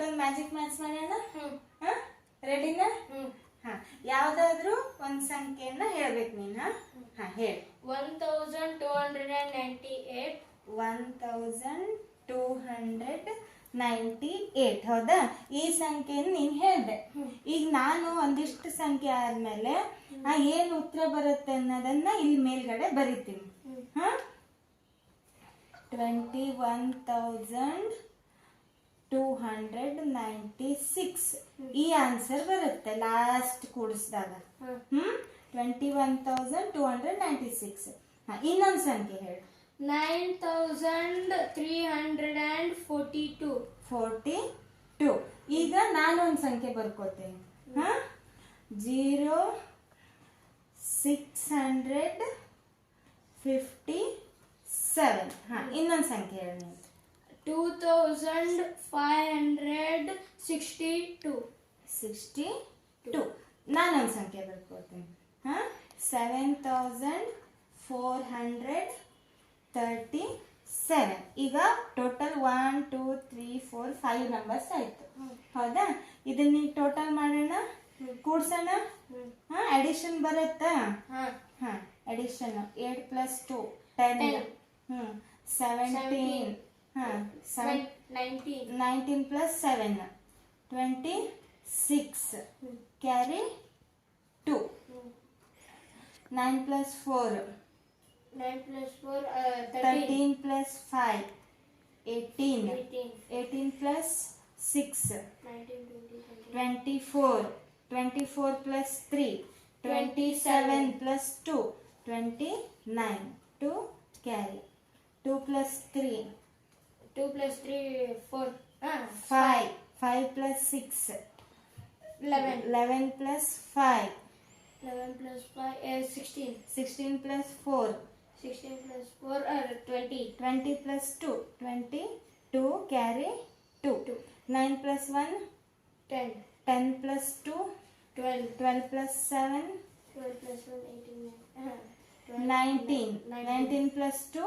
ಇವತ್ತೊಂದು magic maths ಮಾಡೋಣ ರೆಡಿನ ಹಾ? ರೆಡಿನಾ ಹಾ. ಯಾವ್ದಾದ್ರು ಒಂದ್ ಸಂಖ್ಯೆಯನ್ನ ಹೇಳ್ಬೇಕು ನೀನ್. ಹಾ ಹೇಳಿ. One thousand two hundred and ninety eight one thousand two hundred ninety eight ಹೌದಾ? ಈ ಸಂಖ್ಯೆಯನ್ನು ನೀನ್ ಹೇಳ್ದೆ. ಈಗ ನಾನು ಒಂದಿಷ್ಟು ಸಂಖ್ಯೆ ಆದ್ಮೇಲೆ ಆ ಏನ್ ಉತ್ತರ ಬರುತ್ತೆ ಅನ್ನೋದನ್ನ ಇಲ್ಲಿ ಮೇಲ್ಗಡೆ ಬರಿತೀನಿ. ಹಾ? Twenty one thousand two hundred ninety six ಈ ಆನ್ಸರ್ ಬರುತ್ತೆ ಲಾಸ್ಟ್ ಕೂಡಿಸಿದಾಗ. ಹ್ಮ್. Twenty one thousand two hundred ninety six ಇನ್ನೊಂದು ಸಂಖ್ಯೆ ಹೇಳಿ. Nine thousand three hundred and forty two forty two ಈಗ ನಾನೊಂದು ಸಂಖ್ಯೆ ಬರ್ಕೋತೀನಿ. ಹಾ? Zero six hundred fifty seven ಹಾಂ ಇನ್ನೊಂದು ಸಂಖ್ಯೆ ಹೇಳಿ two thousand five hundred sixty two sixty two ನಾನೊಂದು ಸಂಖ್ಯೆ ಬರ್ಕೋತೀನಿ ಹಾಂ? Seven thousand four hundred thirty seven ಈಗ total one two three four five numbers ಆಯಿತು. ಹೌದಾ? ಇದನ್ನ ಈಗ ಟೋಟಲ್ ಮಾಡೋಣ? ಕೂಡ್ಸೋಣ? ಹಾಂ ಅಡಿಷನ್ ಬರುತ್ತಾ? ಹಾಂ. ಹಾಂ addition eight plus two ten. ಹ್ಞೂ ಸೆವೆಂಟೀನ್. ಹಾಂ seven nineteen nineteen plus seven twenty six carry two nine plus four nine plus four thirteen thirteen plus five eighteen eighteen eighteen plus six nineteen twenty twenty four twenty four plus three twenty seven plus two twenty nine two carry two plus three 2 plus 3, 4. Ah, 5. 5 plus 6. 11. 11 plus 5. 11 plus 5, is 16. 16 plus 4. 16 plus 4 or 20. 20 plus 2. 20, 2 carry 2. 2. 9 plus 1. 10. 10 plus 2. 12. 12 plus 7. 12 plus 1, 18. Ah, 19. 19. 19 plus 2,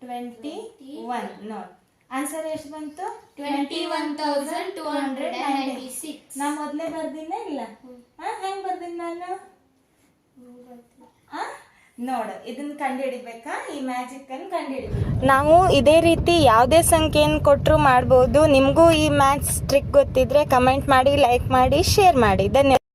21. 20. No, answer ಎಷ್ಟು ಬಂತು? Twenty one thousand two hundred ninety six ನಾ ಮೊದಲೇ ಬರ್ದಿನ ಇಲ್ಲ? ಹಾ ಹೆಂಗ್ ಬರ್ದಿನ ನಾನು? ನೋಡು ಇದನ್ನ ಕಂಡುಹಿಡಿಬೇಕಾ? ಈ ಮ್ಯಾಜಿಕ್ ಅನ್ನು ಕಂಡುಹಿಡಿಬೇಕು. ನಾವು ಇದೇ ರೀತಿ ಯಾವುದೇ ಸಂಖ್ಯೆಯನ್ನು ಕೊಟ್ಟರು ಮಾಡ್ಬೋದು. ನಿಮಗೂ ಈ ಮ್ಯಾಥ್ಸ್ ಟ್ರಿಕ್ ಗೊತ್ತಿದ್ರೆ ಕಮೆಂಟ್ ಮಾಡಿ ಲೈಕ್ ಮಾಡಿ ಶೇರ್ ಮಾಡಿ. ಧನ್ಯವಾದ.